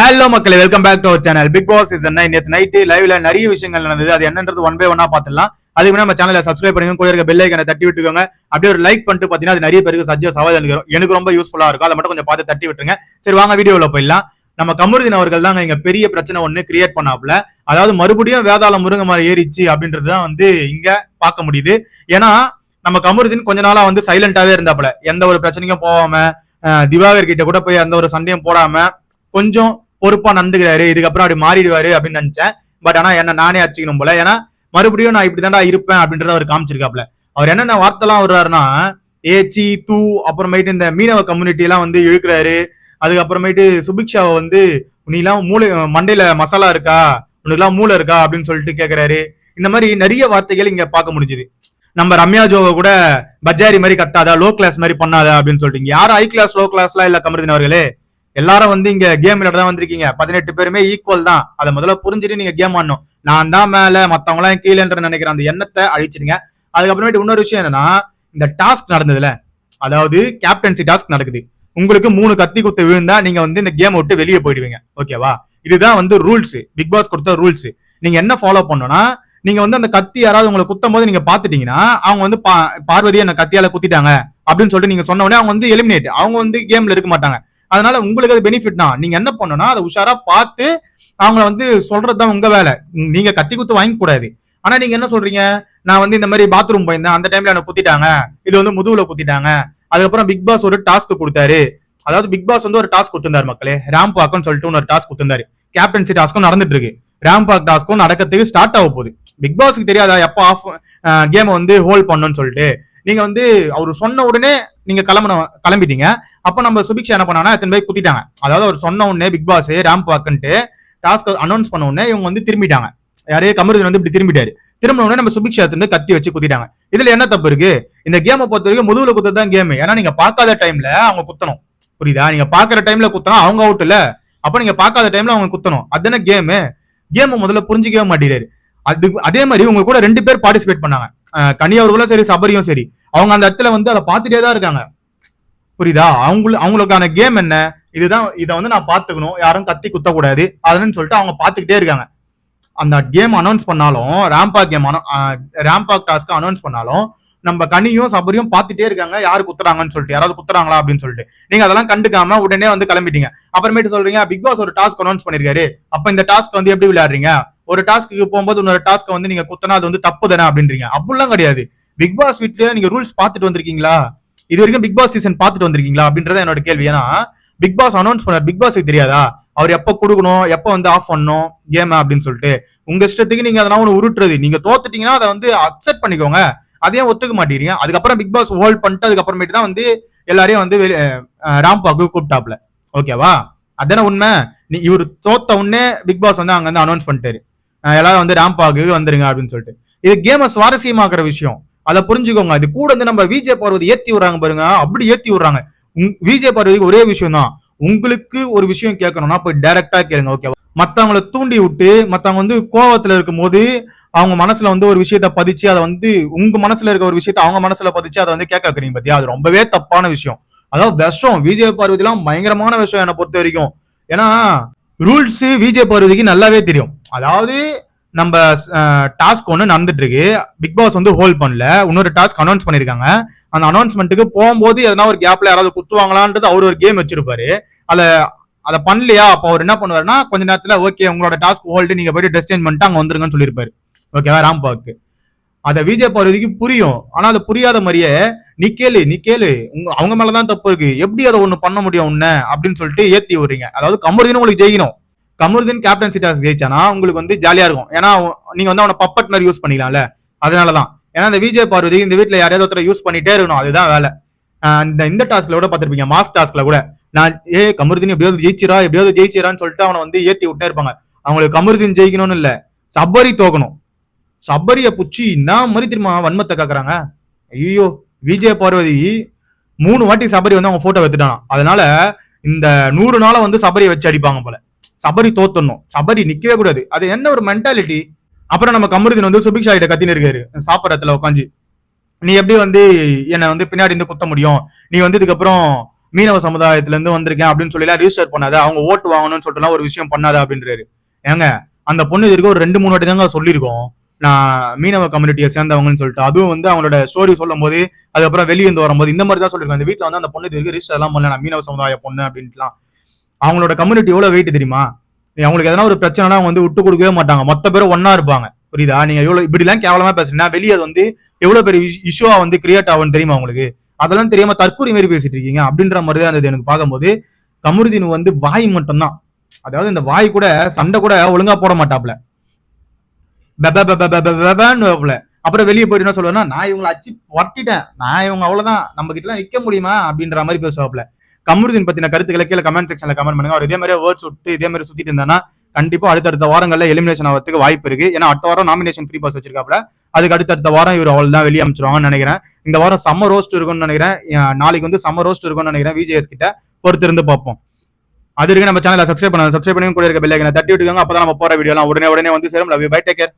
Hello மக்களே welcome back to our channel Bigg Boss is நேற்று night லைவ்ல நிறைய விஷயங்கள் நடந்தது. அது என்னன்றது ஒன் பை ஒன்னா பார்த்துலாம் அதுக்கு நம்ம சேனலை சப்ஸ்கிரைப் பண்ணுங்க. கூட இருக்க பெல் ஐக்கனை தட்டி விட்டுக்கோங்க. அப்படியே ஒரு லைக் பண்ணிட்டு பார்த்தீங்கன்னா அது நிறைய பேருக்கு சஜ்ஜோ சவால் எனக்கு எனக்கு ரொம்ப யூஸ்ஃபுல்லா இருக்கும். அதை மட்டும் கொஞ்சம் பார்த்து தட்டி விட்டுருங்க. சரி வாங்க வீடியோவில் போயிடலாம். நம்ம கமருதீன் அவர்கள் தான் இங்க பெரிய பிரச்சனை ஒண்ணு கிரியேட் பண்ணாப்ல அதாவது மறுபடியும் வேதாளம் முருங்கை மரம் ஏறிச்சு அப்படின்றது தான் வந்து இங்க பார்க்க முடியுது. ஏன்னா நம்ம கமருதீன் கொஞ்ச நாளா வந்து சைலண்டாவே இருந்தாப்புல. எந்த ஒரு பிரச்சனைக்கும் போகாம திவாகர் கிட்ட கூட போய் எந்த ஒரு சண்டையும் போடாம கொஞ்சம் பொறுப்பா நடந்துக்கிறாரு இதுக்கப்புறம் அப்படி மாறிடுவாரு அப்படின்னு நினைச்சேன். பட் ஆனா என்ன நானே அச்சுக்கணும் போல. ஏன்னா மறுபடியும் நான் இப்படிதான்டா இருப்பேன் அப்படின்றத அவர் காமிச்சிருக்காப்ல. அவர் என்னென்ன வார்த்தைலாம் வர்றாருன்னா ஏச்சி தூ அப்புறமேட்டு இந்த மீனவ கம்யூனிட்டி எல்லாம் வந்து இழுக்கிறாரு. அதுக்கப்புறமேட்டு சுபிக்ஷாவை வந்து நீலாம் மூளை மண்டையில மசாலா இருக்கா? உனக்குலாம் மூளை இருக்கா? அப்படின்னு சொல்லிட்டு கேக்குறாரு. இந்த மாதிரி நிறைய வார்த்தைகள் இங்க பார்க்க முடிஞ்சுது. நம்ம ரம்யா ஜோவை கூட பஜாரி மாதிரி கத்தாதா லோ கிளாஸ் மாதிரி பண்ணாதா அப்படின்னு சொல்லிட்டு. யார் யாரும் ஹை கிளாஸ் லோ கிளாஸ்லாம் இல்ல கமருதின் அவர்களே? எல்லாரும் வந்து இங்க கேம் விளையாட தான் வந்திருக்கீங்க. பதினெட்டு பேருமே ஈக்குவல் தான். அதை முதல்ல புரிஞ்சுட்டு நீங்க கேம் ஆடணும். நான் தான் மேல மத்தவங்க எல்லாம் கீழேன்ற நினைக்கிற அந்த எண்ணத்தை அழிச்சிடுங்க. அதுக்கப்புறமேட்டு இன்னொரு விஷயம் என்னன்னா இந்த டாஸ்க் நடந்ததுல அதாவது கேப்டன்சி டாஸ்க் நடக்குது. உங்களுக்கு மூணு கத்தி குத்து விழுந்தா நீங்க வந்து இந்த கேம் விட்டு வெளியே போயிடுவீங்க. ஓகேவா இதுதான் வந்து ரூல்ஸ் பிக் பாஸ் கொடுத்த ரூல்ஸ் நீங்க என்ன ஃபாலோ பண்ணணும்னா நீங்க வந்து அந்த கத்தி யாராவது உங்களை குத்தும் போது நீங்க பாத்துட்டீங்கன்னா அவங்க வந்து பா- பார்வதி என்ன கத்தியால குத்திட்டாங்க. அப்படின்னு சொல்லிட்டு நீங்க சொன்ன உடனே அவங்க வந்து எலிமினேட் அவங்க வந்து கேம்ல இருக்க மாட்டாங்க. அதனால உங்களுக்கு அது பெனிஃபிட் தான். நீங்க என்ன பண்ணணும்னா அதை உஷாரா பார்த்து அவங்கள வந்து சொல்றதுதான் உங்க வேலை. நீங்க கத்தி குத்து வாங்க கூடாது ஆனா நீங்க என்ன சொல்றீங்க? நான் வந்து இந்த மாதிரி பாத்ரூம் போயிருந்தேன். அந்த டைம்ல என்ன குத்திட்டாங்க. இது வந்து முதுகுல குத்திட்டாங்க. அதுக்கப்புறம் பிக் பாஸ் ஒரு டாஸ்க் கொடுத்தாரு. அதாவது பிக் பாஸ் வந்து ஒரு டாஸ்க் கொடுத்திருந்தாரு மக்களே. ராம் வாக்குன்னு சொல்லிட்டு ஒரு டாஸ்க் கொடுத்திருந்தாரு. கேப்டன்சி டாஸ்க்கும் நடந்துட்டு இருக்கு. ரேம்ப் வாக் டாஸ்க்கும் நடக்கிறதுக்கு ஸ்டார்ட் ஆக போகுது. பிக் பாஸ்க்கு தெரியாதா எப்போ ஆஃப் கேமை வந்து ஹோல்ட் பண்ணணும்னு சொல்லிட்டு? நீங்க வந்து அவர் சொன்ன உடனே நீங்க கிளம்புன கிளம்பிட்டீங்க. அப்ப நம்ம சுபிக்ஷா என்ன பண்ணாங்கன்னா எத்தனை பேர் குத்திட்டாங்க. அதாவது அவர் சொன்ன உடனே பிக் பாஸ் ராம் வாக்குன்ட்டு டாஸ்க் அனௌன்ஸ் பண்ண உடனே இவங்க வந்து திரும்பிட்டாங்க. யாரே? கமருதன் வந்து இப்படி திரும்பிட்டாரு. திரும்பின உடனே நம்ம சுபிக்ஷா வந்து கத்தி வச்சு குத்திட்டாங்க. இதுல என்ன தப்பு இருக்கு? இந்த கேமை பொறுத்த வரைக்கும் முதுகுல குத்து தான் கேம் ஏன்னா நீங்க பார்க்காத டைம்ல அவங்க குத்தணும். புரியுதா? நீங்க பாக்குற டைம்ல குத்தனா அவங்க அவுட் இல்ல. அப்ப நீங்க பார்க்காத டைம்ல அவங்க குத்தணும். அதுதானே கேமு கேமை முதல்ல புரிஞ்சுக்கவே மாட்டேறாரு அது அதே மாதிரி உங்க கூட ரெண்டு பேர் பார்ட்டிசிபேட் பண்ணாங்க. கனி அவர்களும் சரி சபரியும் சரி அவங்க அந்த இடத்துல வந்து அதை பார்த்துட்டே தான் இருக்காங்க. புரியுதா? அவங்களுக்கு அவங்களுக்கான கேம் என்ன? இதுதான் இதை வந்து நான் பார்த்துக்கணும். யாரும் கத்தி குத்தக்கூடாது. அதுன்னு சொல்லிட்டு அவங்க பார்த்துக்கிட்டே இருக்காங்க. அந்த கேம் அனௌன்ஸ் பண்ணாலும் ramp walk game ramp walk task announce பண்ணாலும் நம்ம கனியும் சபரியும் பார்த்துட்டே இருக்காங்க. யாரு குத்துறாங்கன்னு சொல்லிட்டு யாராவது குத்துறாங்களா அப்படின்னு சொல்லிட்டு. நீங்க அதெல்லாம் கண்டுக்காம உடனே வந்து கிளம்பிட்டீங்க. அப்புறமேட்டு சொல்றீங்க பிக் பாஸ் ஒரு டாஸ்க் அனௌன்ஸ் பண்ணிருக்காரு. அப்ப இந்த டாஸ்க் வந்து எப்படி விளையாடுறீங்க? ஒரு டாஸ்க்கு போகும்போது இன்னொரு டாஸ்க்கை வந்து நீங்க குத்தனா அது வந்து தப்பு தானே அப்படின்றீங்க. அப்படிலாம் கிடையாது. பிக் பாஸ் வீட்லயே நீங்க ரூல்ஸ் பார்த்துட்டு வந்திருக்கீங்களா? இது வரைக்கும் பிக் பாஸ் சீசன் பார்த்துட்டு வந்திருக்கீங்களா? அப்படின்றத என்னோட கேள்வி. ஏன்னா பிக் பாஸ் அனௌன்ஸ் பண்ணார். பிக் பாஸ்க்கு தெரியாதா? அவர் எப்ப கொடுக்கணும்? எப்ப வந்து ஆஃப் பண்ணணும்? கேம் அப்படின்னு சொல்லிட்டு. உங்க இஷ்டத்துக்கு நீங்க அதெல்லாம் ஒன்று உருட்டுறது. நீங்க தோத்துட்டீங்கன்னா அதை வந்து அக்செப்ட் பண்ணிக்கோங்க. அதையும் ஒத்துக்க மாட்டேறீங்க அதுக்கப்புறம் பிக் பாஸ் ஹோல்ட் பண்ணிட்டு அதுக்கப்புறமேட்டு தான் வந்து எல்லாரையும் வந்து ராம்பாக்கு கூப்பிட்டாப்ல ஓகேவா? அதானே உண்மை? நீ இவர் தோத்த உடனே பிக் பாஸ் வந்து அங்க வந்து அனௌன்ஸ் பண்ணிட்டாரு. எல்லாரும் வந்து ராம்பாக்கு வந்துருங்க அப்படின்னு சொல்லிட்டு. இது கேமை சுவாரஸ்யமாக்குற விஷயம். அதை புரிஞ்சுக்கோங்க. இது கூட வந்து நம்ம விஜே பார்வதி ஏத்தி விடுறாங்க பாருங்க. அப்படி ஏத்தி விடுறாங்க. உங்- பார்வதிக்கு ஒரே விஷயம் தான். உங்களுக்கு ஒரு விஷயம் கேட்கணும்னா போய் டைரக்டா கேளுங்க ஓகேவா மத்தவங்களை தூண்டி விட்டு மத்தவங்க வந்து கோவத்துல இருக்கும்போது அவங்க மனசுல வந்து ஒரு விஷயத்த பதிச்சு அதை வந்து உங்க மனசுல இருக்க ஒரு விஷயத்த அவங்க மனசுல பதிச்சு அதை வந்து கேட்க வைக்கிறீங்க பத்தியா? அது ரொம்பவே தப்பான விஷயம். அதாவது விஷம் விஜய பார்வதி எல்லாம் பயங்கரமான விஷயம் என்னை பொறுத்த வரைக்கும். ஏன்னா ரூல்ஸ் விஜய் பார்வதிக்கு நல்லாவே தெரியும். அதாவது நம்ம டாஸ்க் ஒன்று நடந்துட்டு இருக்கு பிக் பாஸ் வந்து ஹோல்ட் பண்ணல. இன்னொரு டாஸ்க் அனௌன்ஸ் பண்ணிருக்காங்க. அந்த அனௌன்ஸ்மெண்ட்டுக்கு போகும்போது எதனா ஒரு கேப்ல யாராவது குத்துவாங்களான்றது அவர் ஒரு கேம் வச்சிருப்பாரு. அதை அதை பண்ணலையா? அப்போ அவர் என்ன பண்ணுவாருன்னா கொஞ்ச நேரத்தில் ஓகே உங்களோட டாஸ்க் ஹோல்டு நீங்க போயிட்டு ட்ரெஸ் சேஞ்ச் பண்ணிட்டு அங்கே வந்துருங்கன்னு சொல்லியிருப்பாரு. ஓகேவா ராம்பாக்கு அதை விஜய் பார்வதிக்கு புரியும். ஆனா அது புரியாத மாதிரியே நீ கேளு நீ கேளு. உங்க அவங்க மேலதான் தப்பு இருக்கு. எப்படி அதை ஒண்ணு பண்ண முடியும் உன்ன? அப்படின்னு சொல்லிட்டு ஏத்தி விடுறீங்க. அதாவது கமருதீன் உங்களுக்கு ஜெயிக்கணும். கமருதீன் கேப்டன்சி டாஸ் ஜெயிச்சானா உங்களுக்கு வந்து ஜாலியா இருக்கும். ஏன்னா அவன்- நீங்க வந்து அவனை பப்பட் மாதிரி யூஸ் பண்ணிக்கலாம்ல. அதனாலதான். ஏன்னா இந்த விஜய் பார்வதி இந்த வீட்டில் யாரையாவது ஒருத்தரை யூஸ் பண்ணிட்டே இருக்கணும். அதுதான் வேலை. இந்த இந்த டாஸ்க்ல கூட பார்த்திருப்பீங்க. மாஸ் டாஸ்க்ல கூட. நான் ஏ கமருதீன் எப்படியாவது ஜெயிச்சிரா? எப்படியாவது ஜெயிச்சிரான்னு சொல்லிட்டு அவனை வந்து ஏத்தி விட்டே இருப்பாங்க. அவங்களுக்கு கமருதீன் ஜெயிக்கணும்னு இல்ல. சபரி தோக்கணும். சபரிய புச்சி என்ன மாதிரி தெரியுமா வன்மத்தை கேட்குறாங்க ஐயோ விஜய பார்வதி மூணு வாட்டி சபரி வந்து அவங்க போட்டோ எடுத்துட்டானா. அதனால இந்த நூறு நாளை வந்து சபரியை வச்சு அடிப்பாங்க போல. சபரி தோத்தணும் சபரி நிக்கவே கூடாது. அது என்ன ஒரு மென்டாலிட்டி அப்புறம் நம்ம கமருதீன் வந்து சுபிக்ஷா கிட்ட கத்தின்னு இருக்காரு. சாப்பிட்றதுல உட்காந்து நீ எப்படி வந்து என்னை வந்து பின்னாடி இருந்து குத்த முடியும்? நீ வந்து இதுக்கப்புறம் மீனவ சமுதாயத்துல இருந்து வந்திருக்கேன் அப்படின்னு சொல்லி ரிஜிஸ்டர் பண்ணாத. அவங்க ஓட்டு வாங்கணும்னு சொல்லிட்டுலாம் ஒரு விஷயம் பண்ணாத அப்படின்றாரு. ஏங்க அந்த பொண்ணு இது வரைக்கும் ஒரு ரெண்டு மூணு வாட்டி தாங்க சொல்லியிருக்கோம். நான் மீனவ கம்யூனிட்டியை சேர்ந்தவங்கன்னு சொல்லிட்டு அதுவும் வந்து அவங்களோட ஸ்டோரி சொல்லும் போது அதுக்கப்புறம் வெளியே இருந்து வரும்போது இந்த மாதிரி தான் சொல்லியிருக்கோம் இந்த வீட்டில் வந்து அந்த பொண்ணு இது வரைக்கும் ரிஜிஸ்டர் எல்லாம் பண்ணல நான் மீனவ சமுதாய பொண்ணு அப்படின்ட்டுலாம். அவங்களோட கம்யூனிட்டி எவ்வளோ வெயிட் தெரியுமா? அவங்களுக்கு எதனா ஒரு பிரச்சனைனா அவங்க வந்து விட்டு கொடுக்கவே மாட்டாங்க. மொத்த பேரும் ஒன்னா இருப்பாங்க. புரியுதா? நீங்க எவ்வளவு இப்படிலாம் கேவலமா பேசுறீங்கன்னா வெளியே அது வந்து எவ்வளவு பெரிய இஷ்யூவா வந்து கிரியேட் ஆகும்னு தெரியுமா உங்களுக்கு? அதெல்லாம் தெரியாம தற்கொலை மாரி பேசிட்டு இருக்கீங்க. அப்படின்ற மாதிரி தான் இருந்தது எனக்கு பார்க்கும்போது கமருதீன் வந்து வாய் மட்டும்தான். அதாவது இந்த வாய் கூட சண்டை கூட ஒழுங்கா போட மாட்டாப்ல. பெபன்னு வைப்புல. அப்புறம் வெளியே போயிட்டு என்ன சொல்லுவேன்னா நான் இவங்களை அச்சு வட்டிட்டேன் நான் இவங்க அவ்வளவுதான். நம்ம கிட்ட நிக்க முடியுமா? அப்படின்ற மாதிரி பேசுவாப்ல கமருதீன் பத்தின கருத்துக்களை கீழே கமெண்ட் செக்ஷன்ல கமெண்ட் பண்ணுங்க. அவர் இதே மாதிரி வேர்ட்ஸ் விட்டு இதே மாதிரி சுத்திட்டு இருந்தானா கண்டிப்பா அடுத்தடுத்த வாரங்கள்ல எலிமினேஷன் ஆகிறதுக்கு வாய்ப்பு இருக்கு. ஏன்னா அடுத்த வாரம் நாமினேஷன் ஃப்ரீ பாஸ் வச்சிருக்காப்ல அதுக்கு அடுத்தடுத்த வாரம் இவர் அவள் தான் வெளியே அமைச்சிருவாங்கன்னு நினைக்கிறேன். இந்த வாரம் சம்ம ரோஸ்ட் இருக்கும்னு நினைக்கிறேன். நாளைக்கு வந்து சம்ம ரோஸ்ட் இருக்கும்னு நினைக்கிறேன். விஜேஎஸ் கிட்ட பொறுத்து இருந்து பார்ப்போம். அது வரைக்கும் நம்ம சேனலை சப்ஸ்கிரைப் பண்ணுங்க சப்ஸ்கிரைப் பண்ணி கூட இருக்க பெல் தட்டி விட்டுக்கோங்க. அப்பதான் நம்ம போற வீடியோலாம் உடனே உடனே வந்து சேரும். Love bye take care